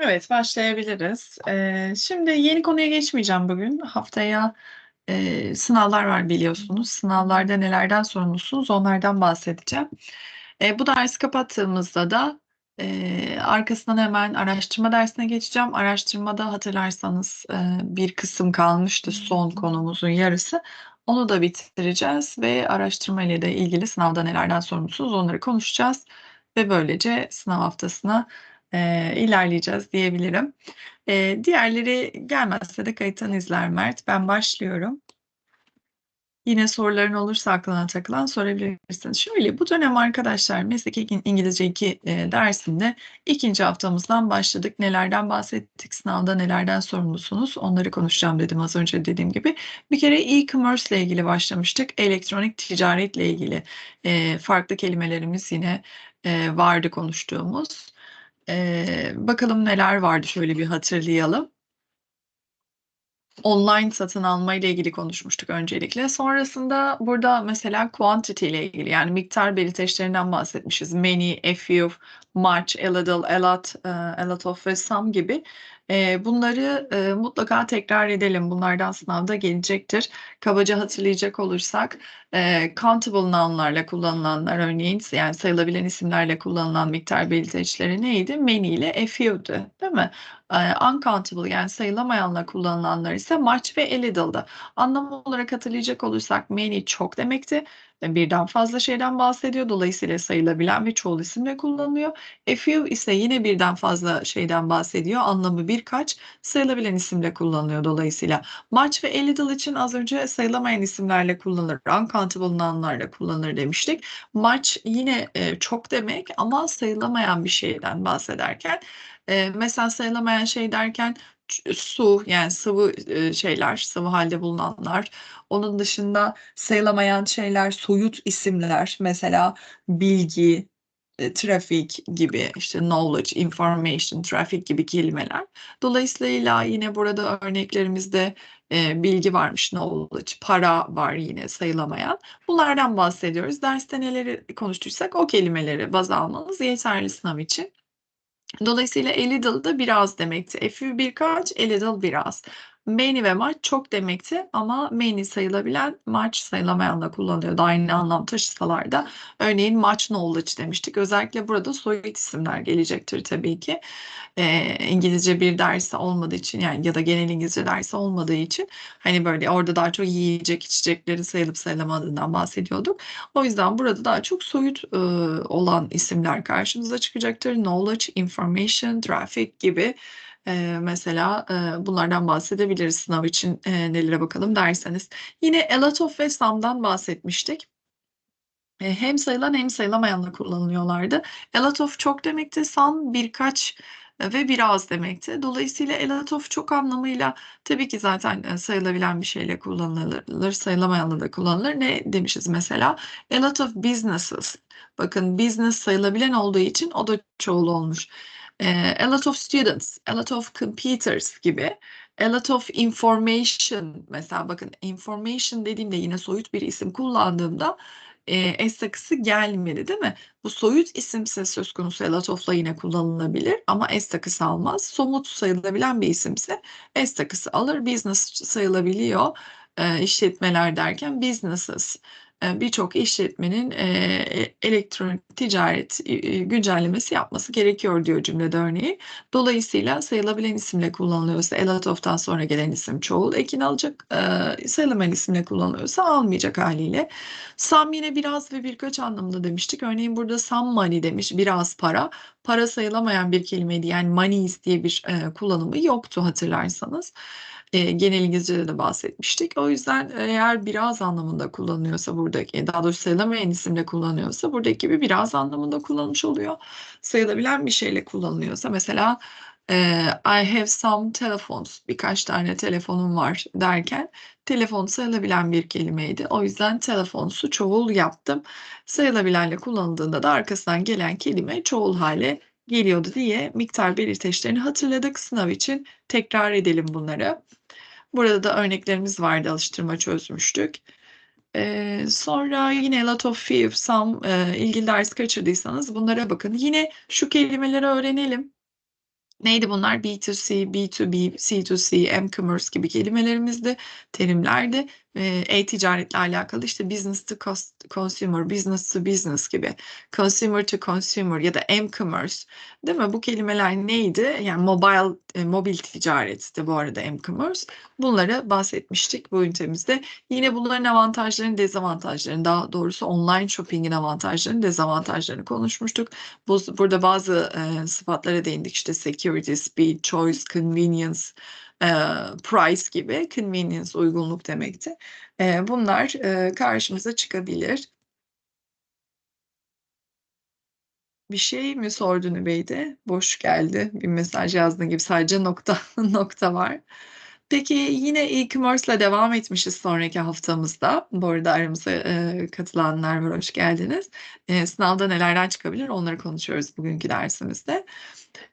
Evet, başlayabiliriz. Eee, şimdi yeni konuya geçmeyeceğim bugün. Haftaya, eee, sınavlar var biliyorsunuz. Sınavlarda nelerden sorumlusunuz onlardan bahsedeceğim. Eee, bu dersi kapattığımızda da, eee, arkasından hemen araştırma dersine geçeceğim. Araştırmada hatırlarsanız, eee, bir kısım kalmıştı son konumuzun yarısı. Onu da bitireceğiz ve araştırma ile de ilgili sınavda nelerden sorumlusunuz onları konuşacağız ve böylece sınav haftasına, eee, ilerleyeceğiz diyebilirim. Eee, diğerleri gelmezse de kayıttan izler Mert. Ben başlıyorum. Yine soruların olursa aklına takılan sorabilirsin. Şöyle, bu dönem arkadaşlar Meslek İngilizce 2 eee, dersinde 2. haftamızdan başladık. Nelerden bahsettik, sınavda nelerden sorumlusunuz onları konuşacağım dedim az önce dediğim gibi. Bir kere e-commerce ile ilgili başlamıştık. Elektronik ticaretle ilgili eee, farklı kelimelerimiz yine eee, vardı konuştuğumuz. Eee, bakalım neler vardı şöyle bir hatırlayalım. Online satın alma ile ilgili konuşmuştuk öncelikle. Sonrasında burada mesela quantity ile ilgili yani miktar belirteçlerinden bahsetmişiz. Many, a few, much, a little, a lot, a lot of ve some gibi. Eee, bunları, eee, mutlaka tekrar edelim. Bunlardan sınavda gelecektir. Kabaca hatırlayacak olursak, eee, countable noun'larla kullanılanlar örneğin yani sayılabilen isimlerle kullanılan miktar belirteçleri neydi? Many ile a few'du, değil mi? Eee, uncountable yani sayılamayanla kullanılanlar ise much ve a little'dı. Anlam olarak hatırlayacak olursak many çok demekti. Birden fazla şeyden bahsediyor. Dolayısıyla sayılabilen ve çoğul isimle kullanılıyor. A few ise yine birden fazla şeyden bahsediyor. Anlamı birkaç, sayılabilen isimle kullanılıyor dolayısıyla. Much ve a little için az önce sayılamayan isimlerle kullanılır. Uncountable noun'larla kullanılır demiştik. Much yine, eee, çok demek ama sayılamayan bir şeyden bahsederken, eee, mesela sayılamayan şey derken su yani sıvı, eee, şeyler, sıvı halde bulunanlar. Onun dışında sayılamayan şeyler soyut isimler. Mesela bilgi, eee, trafik gibi, işte knowledge, information, traffic gibi kelimeler. Dolayısıyla yine burada örneklerimizde, eee, bilgi varmış, knowledge, para var yine sayılamayan. Bunlardan bahsediyoruz. Derste neleri konuştuysak o kelimeleri baz almanız yeterli sınav için. Dolayısıyla a little da biraz demekti. A few birkaç, a little biraz. Many ve much çok demekti ama many sayılabilen, much sayılamayan da kullanılıyordu aynı anlam taşısalar da. Örneğin much knowledge demiştik. Özellikle burada soyut isimler gelecektir tabii ki. Eee, İngilizce bir dersi olmadığı için yani ya da genel İngilizce dersi olmadığı için hani böyle orada daha çok yiyecek içecekleri sayılıp sayılamadığından bahsediyorduk. O yüzden burada daha çok soyut, ııı, olan isimler karşımıza çıkacaktır. Knowledge, information, traffic gibi, eee, mesela, eee, bunlardan bahsedebiliriz sınav için, eee, nelere bakalım derseniz. Yine a lot of ve some'dan bahsetmiştik. Hem sayılan hem sayılamayanla kullanılıyorlardı. A lot of çok demekti, some birkaç, ve biraz demekti. Dolayısıyla a lot of çok anlamıyla tabii ki zaten, sayılabilen bir şeyle kullanılır, sayılamayanla da kullanılır. Ne demişiz mesela? A lot of businesses. Bakın business sayılabilen olduğu için o da çoğul olmuş. A lot of students, a lot of computers gibi. A lot of information mesela bakın information dediğimde yine soyut bir isim kullandığımda, eee, s takısı gelmedi, değil mi? Bu soyut isimse söz konusu a lot of'la yine kullanılabilir ama s takısı almaz. Somut sayılabilen bir isimse s takısı alır. Business sayılabiliyor, eee, işletmeler derken businesses. Eee, birçok işletmenin, eee, elektronik ticaret, güncellemesi yapması gerekiyor diyor cümlede örneği. Dolayısıyla sayılabilen isimle kullanılıyorsa a lot of'tan sonra gelen isim çoğul ekini alacak. Sayılamayan isimle kullanılıyorsa almayacak hâliyle. Some yine biraz ve birkaç anlamında demiştik. Örneğin burada some money demiş, biraz para. Para sayılamayan bir kelimeydi. Yani monies diye bir, kullanımı yoktu hatırlarsanız. Eee, genel İngilizcede de bahsetmiştik. O yüzden eğer biraz anlamında kullanılıyorsa buradaki, daha doğrusu sayılamayan isimle kullanıyorsa buradaki gibi biraz anlamında kullanılmış oluyor. Sayılabilen bir şeyle kullanılıyorsa mesela, eee, I have some telephones, birkaç tane telefonum var derken telefon sayılabilen bir kelimeydi. O yüzden telefons'u çoğul yaptım. Sayılabilenle kullanıldığında da arkasından gelen kelime çoğul hâle geliyordu diye miktar belirteçlerini hatırladık. Sınav için tekrar edelim bunları. Burada da örneklerimiz vardı, alıştırma çözmüştük. Eee, sonra yine lot of, few, some, eee, ilgili dersi kaçırdıysanız bunlara bakın. Yine şu kelimeleri öğrenelim. Neydi bunlar? B2C, B2B, C2C, M-commerce gibi kelimelerimizdi, terimlerdi. Eee, e-ticaretle alakalı işte business to consumer, business to business gibi, consumer to consumer ya da M-commerce, değil mi? Bu kelimeler neydi? Yani mobile, e, mobil ticaretti bu arada M-commerce. Bunları bahsetmiştik bu ünitemizde. Yine bunların avantajlarını, dezavantajlarını, daha doğrusu online shopping'in avantajlarını, dezavantajlarını konuşmuştuk. Bu, burada bazı e, sıfatlara değindik işte security, speed, choice, convenience, e, price gibi convenience uygunluk demekti. E, bunlar e, karşımıza çıkabilir. Bir şey mi sordu Nübeyde? Boş geldi. Bir mesaj yazdığın gibi sadece nokta nokta var. Peki yine e-commerce'la devam etmişiz sonraki haftamızda. Bu arada aramıza e, katılanlar var, hoş geldiniz. E, sınavda nelerden çıkabilir onları konuşuyoruz bugünkü dersimizde.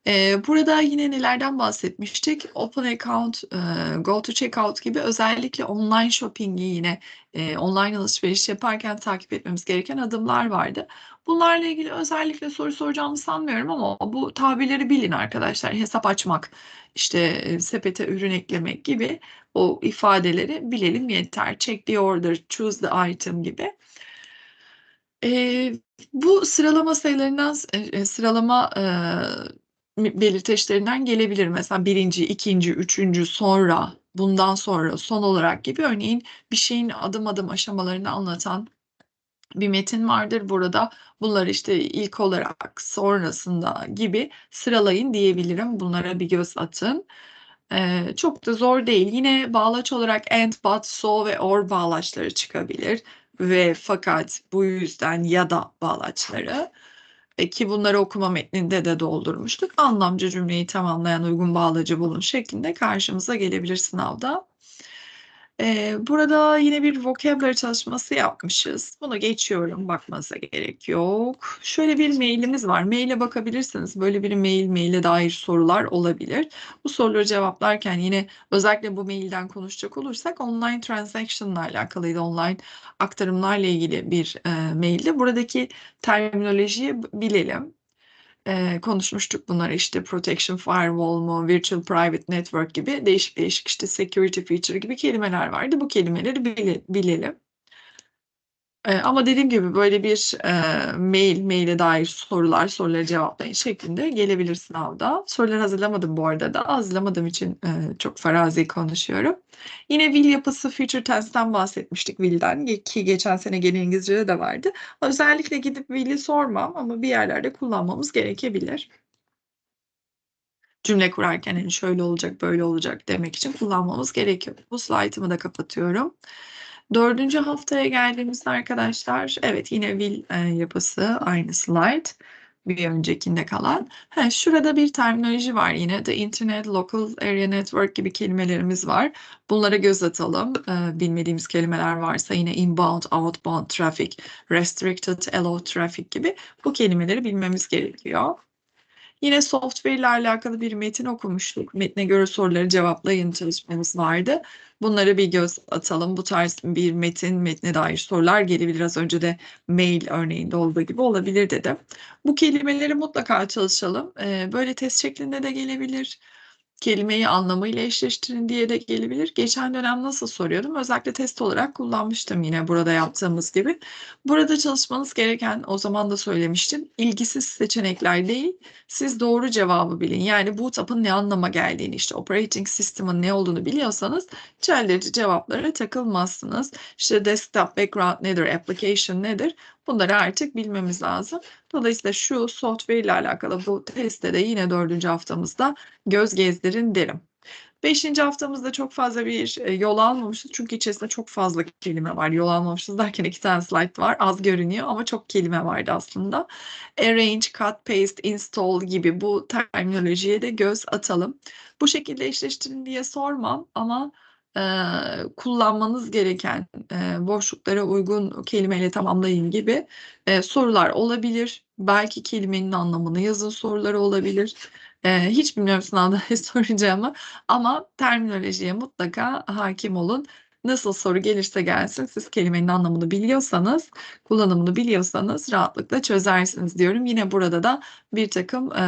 E, burada yine nelerden bahsetmiştik? Open Account, e, Go to Checkout gibi özellikle online shopping'i yine e, online alışveriş yaparken takip etmemiz gereken adımlar vardı. Bunlarla ilgili özellikle soru soracağımı sanmıyorum ama bu tabirleri bilin arkadaşlar. Hesap açmak, işte e, sepete ürün eklemek gibi o ifadeleri bilelim yeter. Check the order, choose the item gibi. E, bu sıralama sayılarından, e, sıralama e, belirteçlerinden gelebilir. Mesela birinci, ikinci, üçüncü, sonra, bundan sonra, son olarak gibi. Örneğin bir şeyin adım adım aşamalarını anlatan bir metin vardır burada. Bunları işte ilk olarak, sonrasında gibi sıralayın diyebilirim. Bunlara bir göz atın. Ee, çok da zor değil. Yine bağlaç olarak and, but, so ve or bağlaçları çıkabilir. Ve fakat, bu yüzden ya da bağlaçları. E, ki bunları okuma metninde de doldurmuştuk. Anlamcı cümleyi tamamlayan uygun bağlacı bulun şeklinde karşımıza gelebilir sınavda. Ee, burada yine bir vocabulary çalışması yapmışız. Bunu geçiyorum, bakmanıza gerek yok. Şöyle bir mailimiz var. Maile bakabilirsiniz. Böyle bir mail, maile dair sorular olabilir. Bu soruları cevaplarken yine özellikle bu mailden konuşacak olursak online transaction'la alakalıydı. Online aktarımlarla ilgili bir e, maildi. Buradaki terminolojiyi bilelim e, konuşmuştuk bunları işte protection firewall mu, virtual private network gibi değişik değişik işte security feature gibi kelimeler vardı. Bu kelimeleri bile, bilelim. E, ama dediğim gibi böyle bir e, mail, maile dair sorular, soruları cevaplayın şeklinde gelebilir sınavda. Soruları hazırlamadım bu arada da. Hazırlamadığım için e, çok farazi konuşuyorum. Yine will yapısı future tense'ten bahsetmiştik will'den ki geçen sene gene İngilizce'de de vardı. Özellikle gidip will'i sormam ama bir yerlerde kullanmamız gerekebilir. Cümle kurarken hani şöyle olacak, böyle olacak demek için kullanmamız gerekiyor. Bu slaytımı da kapatıyorum. Dördüncü haftaya geldiğimizde arkadaşlar evet yine will e, yapısı aynı slide bir öncekinde kalan. Ha, şurada bir terminoloji var yine the internet, local area network gibi kelimelerimiz var. Bunlara göz atalım. Ee, bilmediğimiz kelimeler varsa yine inbound, outbound traffic, restricted, allowed traffic gibi bu kelimeleri bilmemiz gerekiyor. Yine software ile alakalı bir metin okumuştuk. Metne göre soruları cevaplayın çalışmamız vardı. Bunları bir göz atalım. Bu tarz bir metin, metne dair sorular gelebilir. Az önce de mail örneğinde olduğu gibi olabilir dedim. Bu kelimeleri mutlaka çalışalım. Ee, böyle test şeklinde de gelebilir kelimeyi anlamıyla eşleştirin diye de gelebilir. Geçen dönem nasıl soruyordum? Özellikle test olarak kullanmıştım yine burada yaptığımız gibi. Burada çalışmanız gereken o zaman da söylemiştim. İlgisiz seçenekler değil, siz doğru cevabı bilin. Yani bootup'ın ne anlama geldiğini işte operating system'ın ne olduğunu biliyorsanız çeldirici cevaplara takılmazsınız. İşte desktop background nedir, application nedir? Bunları artık bilmemiz lazım. Dolayısıyla şu software ile alakalı bu testte de yine dördüncü haftamızda göz gezdirin derim. Beşinci haftamızda çok fazla bir e, yol almamışız. Çünkü içerisinde çok fazla kelime var. Yol almamışız derken iki tane slide var. Az görünüyor ama çok kelime vardı aslında. Arrange, cut, paste, install gibi bu terminolojiye de göz atalım. Bu şekilde eşleştirin diye sormam ama e, kullanmanız gereken e, boşluklara uygun kelimeyle tamamlayın gibi e, sorular olabilir. Belki kelimenin anlamını yazın soruları olabilir. E, hiç bilmiyorum sınavda ne soracağımı ama terminolojiye mutlaka hakim olun. Nasıl soru gelirse gelsin siz kelimenin anlamını biliyorsanız, kullanımını biliyorsanız rahatlıkla çözersiniz diyorum. Yine burada da bir takım e,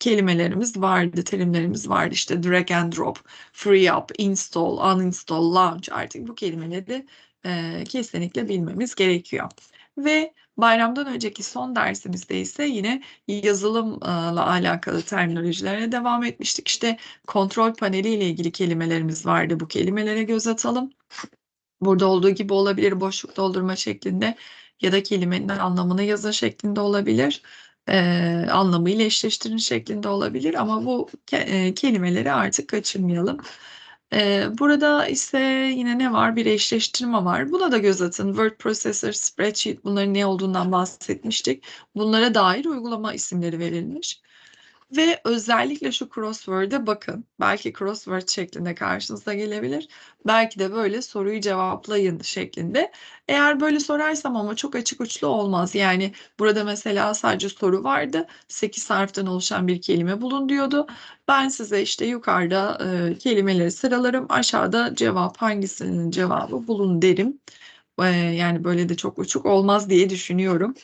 kelimelerimiz vardı, terimlerimiz vardı. İşte drag and drop, free up, install, uninstall, launch artık bu kelimeleri e, kesinlikle bilmemiz gerekiyor. Ve bayramdan önceki son dersimizde ise yine yazılımla alakalı terminolojilere devam etmiştik. İşte kontrol paneli ile ilgili kelimelerimiz vardı. Bu kelimelere göz atalım. Burada olduğu gibi olabilir boşluk doldurma şeklinde ya da kelimenin anlamını yazın şeklinde olabilir. E, anlamıyla eşleştirin şeklinde olabilir ama bu ke e, kelimeleri artık kaçırmayalım. E, burada ise yine ne var? Bir eşleştirme var. Buna da göz atın. Word Processor, Spreadsheet bunların ne olduğundan bahsetmiştik. Bunlara dair uygulama isimleri verilmiş. Ve özellikle şu crossword'e bakın. Belki crossword şeklinde karşınıza gelebilir. Belki de böyle soruyu cevaplayın şeklinde. Eğer böyle sorarsam ama çok açık uçlu olmaz. Yani burada mesela sadece soru vardı. 8 harften oluşan bir kelime bulun diyordu. Ben size işte yukarıda e, kelimeleri sıralarım. Aşağıda cevap hangisinin cevabı bulun derim. E, yani böyle de çok uçuk olmaz diye düşünüyorum.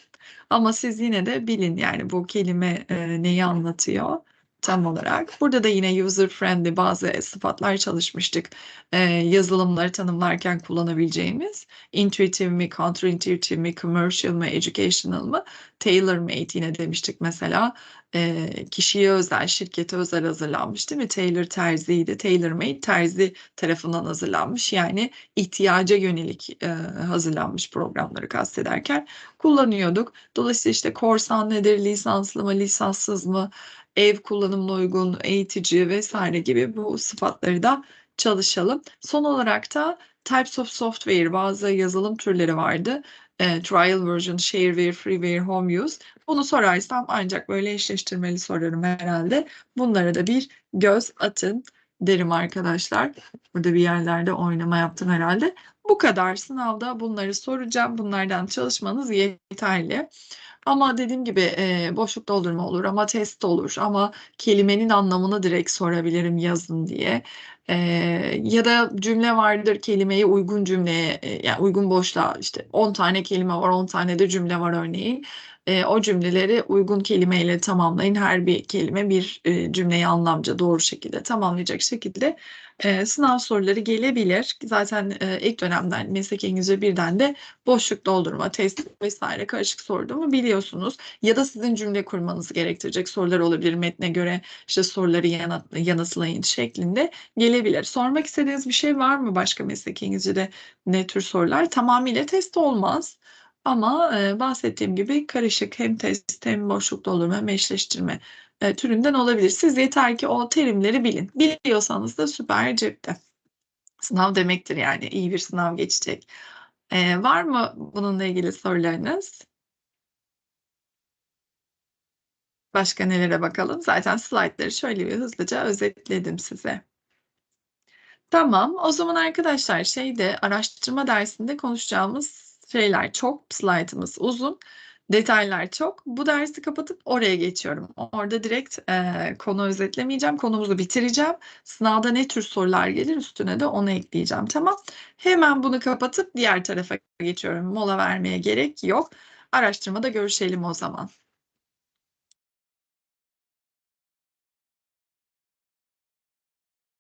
Ama siz yine de bilin yani bu kelime e, neyi anlatıyor tam olarak. Burada da yine user friendly bazı sıfatlar çalışmıştık. E, yazılımları tanımlarken kullanabileceğimiz. Intuitive mi, counterintuitive mi, commercial mı, educational mı, tailor made yine demiştik mesela. E, kişiye özel, şirkete özel hazırlanmış değil mi? Tailor terziydi. Tailor made terzi tarafından hazırlanmış. Yani ihtiyaca yönelik e, hazırlanmış programları kastederken kullanıyorduk. Dolayısıyla işte korsan nedir, lisanslı mı, lisanssız mı, ev kullanımına uygun, eğitici vesaire gibi bu sıfatları da çalışalım. Son olarak da types of software bazı yazılım türleri vardı. E, trial version, shareware, freeware, home use. Bunu sorarsam ancak böyle eşleştirmeli sorarım herhalde. Bunlara da bir göz atın derim arkadaşlar. Burada bir yerlerde oynama yaptım herhalde. Bu kadar sınavda bunları soracağım. Bunlardan çalışmanız yeterli. Ama dediğim gibi e, boşluk doldurma olur ama test olur ama kelimenin anlamını direkt sorabilirim yazın diye. E, ya da cümle vardır kelimeyi uygun cümleye e, yani uygun boşluğa işte 10 tane kelime var 10 tane de cümle var örneğin. E, o cümleleri uygun kelimeyle tamamlayın. Her bir kelime bir e, cümleyi anlamca doğru şekilde tamamlayacak şekilde e, sınav soruları gelebilir. Zaten e, ilk dönemden meslek İngilizce birden de boşluk doldurma, test vesaire karışık sorduğumu biliyorsunuz. Ya da sizin cümle kurmanızı gerektirecek sorular olabilir metne göre işte soruları yanıt, yanıtlayın şeklinde gelebilir. Sormak istediğiniz bir şey var mı başka meslek İngilizce'de ne tür sorular? Tamamıyla test olmaz. Ama e, bahsettiğim gibi karışık hem test hem boşluk doldurma hem eşleştirme e, türünden olabilir. Siz yeter ki o terimleri bilin. Biliyorsanız da süper cepte. Sınav demektir yani iyi bir sınav geçecek. E, var mı bununla ilgili sorularınız? Başka nelere bakalım? Zaten slaytları şöyle bir hızlıca özetledim size. Tamam, o zaman arkadaşlar şeyde araştırma dersinde konuşacağımız şeyler çok, slaytımız uzun. Detaylar çok. Bu dersi kapatıp oraya geçiyorum. Orada direkt e, konu özetlemeyeceğim. Konumuzu bitireceğim. Sınavda ne tür sorular gelir üstüne de onu ekleyeceğim. Tamam. Hemen bunu kapatıp diğer tarafa geçiyorum. Mola vermeye gerek yok. Araştırmada görüşelim o zaman.